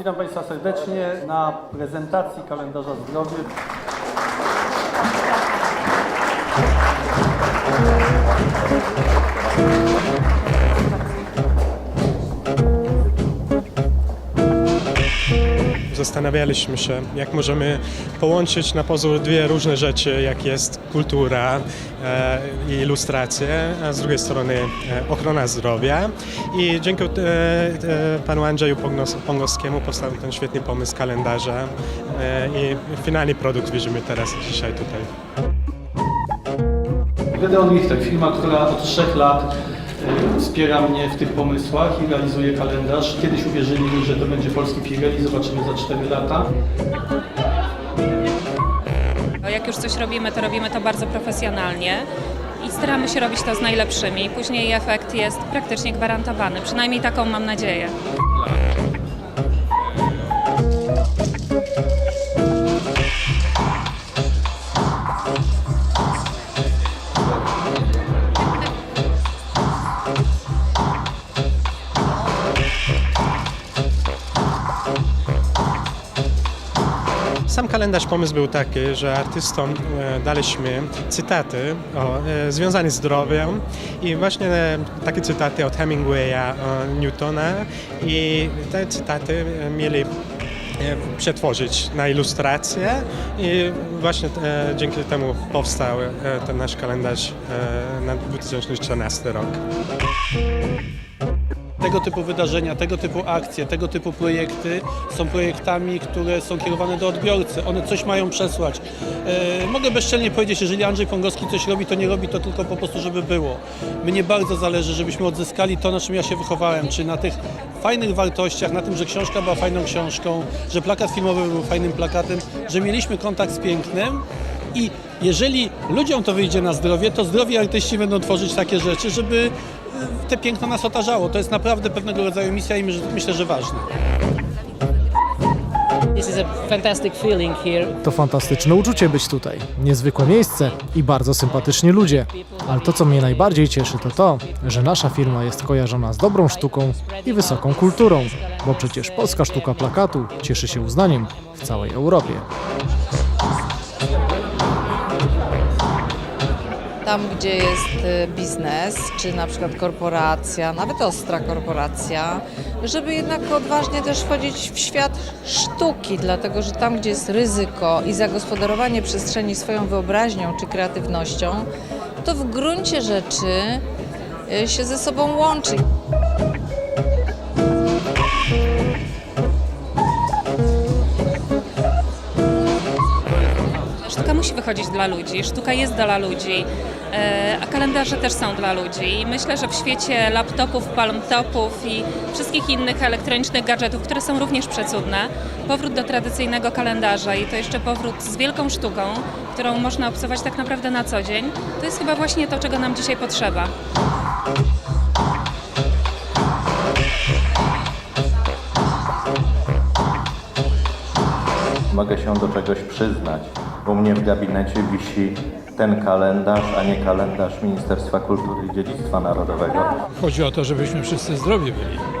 Witam Państwa serdecznie na prezentacji kalendarza zdrowy. Zastanawialiśmy się, jak możemy połączyć na pozór dwie różne rzeczy, jak jest kultura e, i ilustracje, a z drugiej strony e, ochrona zdrowia. I dzięki e, e, panu Andrzeju Pongowskiemu powstał ten świetny pomysł kalendarza e, i finalny produkt widzimy teraz dzisiaj tutaj. Gedeon Richter, firma, która od trzech lat wspiera mnie w tych pomysłach i realizuje kalendarz. Kiedyś uwierzyli mi, że to będzie polski Pirelli, zobaczymy za 4 lata. Jak już coś robimy, to robimy to bardzo profesjonalnie i staramy się robić to z najlepszymi. Później efekt jest praktycznie gwarantowany, przynajmniej taką mam nadzieję. Sam kalendarz pomysł był taki, że artystom e, daliśmy cytaty o, e, związane z zdrowiem i właśnie e, takie cytaty od Hemingwaya, Newtona i te cytaty mieli przetworzyć na ilustracje i właśnie e, dzięki temu powstał e, ten nasz kalendarz e, na 2014 rok. Tego typu wydarzenia, tego typu akcje, tego typu projekty są projektami, które są kierowane do odbiorcy. One coś mają przesłać. E, mogę bezczelnie powiedzieć, jeżeli Andrzej Pongowski coś robi, to nie robi to tylko po prostu, żeby było. Mnie bardzo zależy, żebyśmy odzyskali to, na czym ja się wychowałem, czy na tych fajnych wartościach, na tym, że książka była fajną książką, że plakat filmowy był fajnym plakatem, że mieliśmy kontakt z pięknem i jeżeli ludziom to wyjdzie na zdrowie, to zdrowi artyści będą tworzyć takie rzeczy, żeby e, te piękno nas otarzało. To jest naprawdę pewnego rodzaju misja i my- myślę, że ważne. This is a fantastic feeling here. To fantastyczne uczucie być tutaj. Niezwykłe miejsce i bardzo sympatyczni ludzie. Ale to, co mnie najbardziej cieszy, to to, że nasza firma jest kojarzona z dobrą sztuką i wysoką kulturą, bo przecież polska sztuka plakatu cieszy się uznaniem w całej Europie. Tam, gdzie jest y, biznes, czy na przykład korporacja, nawet ostra korporacja, żeby jednak odważnie też wchodzić w świat sztuki, dlatego że tam, gdzie jest ryzyko i zagospodarowanie przestrzeni swoją wyobraźnią czy kreatywnością, to w gruncie rzeczy y, się ze sobą łączy. Musi wychodzić dla ludzi, sztuka jest dla ludzi, e, a kalendarze też są dla ludzi. I myślę, że w świecie laptopów, palmtopów i wszystkich innych elektronicznych gadżetów, które są również przecudne, powrót do tradycyjnego kalendarza i to jeszcze powrót z wielką sztuką, którą można obserwować tak naprawdę na co dzień, to jest chyba właśnie to, czego nam dzisiaj potrzeba. Mogę się do czegoś przyznać. U mnie w gabinecie wisi ten kalendarz, a nie kalendarz Ministerstwa Kultury i Dziedzictwa Narodowego. Chodzi o to, żebyśmy wszyscy zdrowi byli.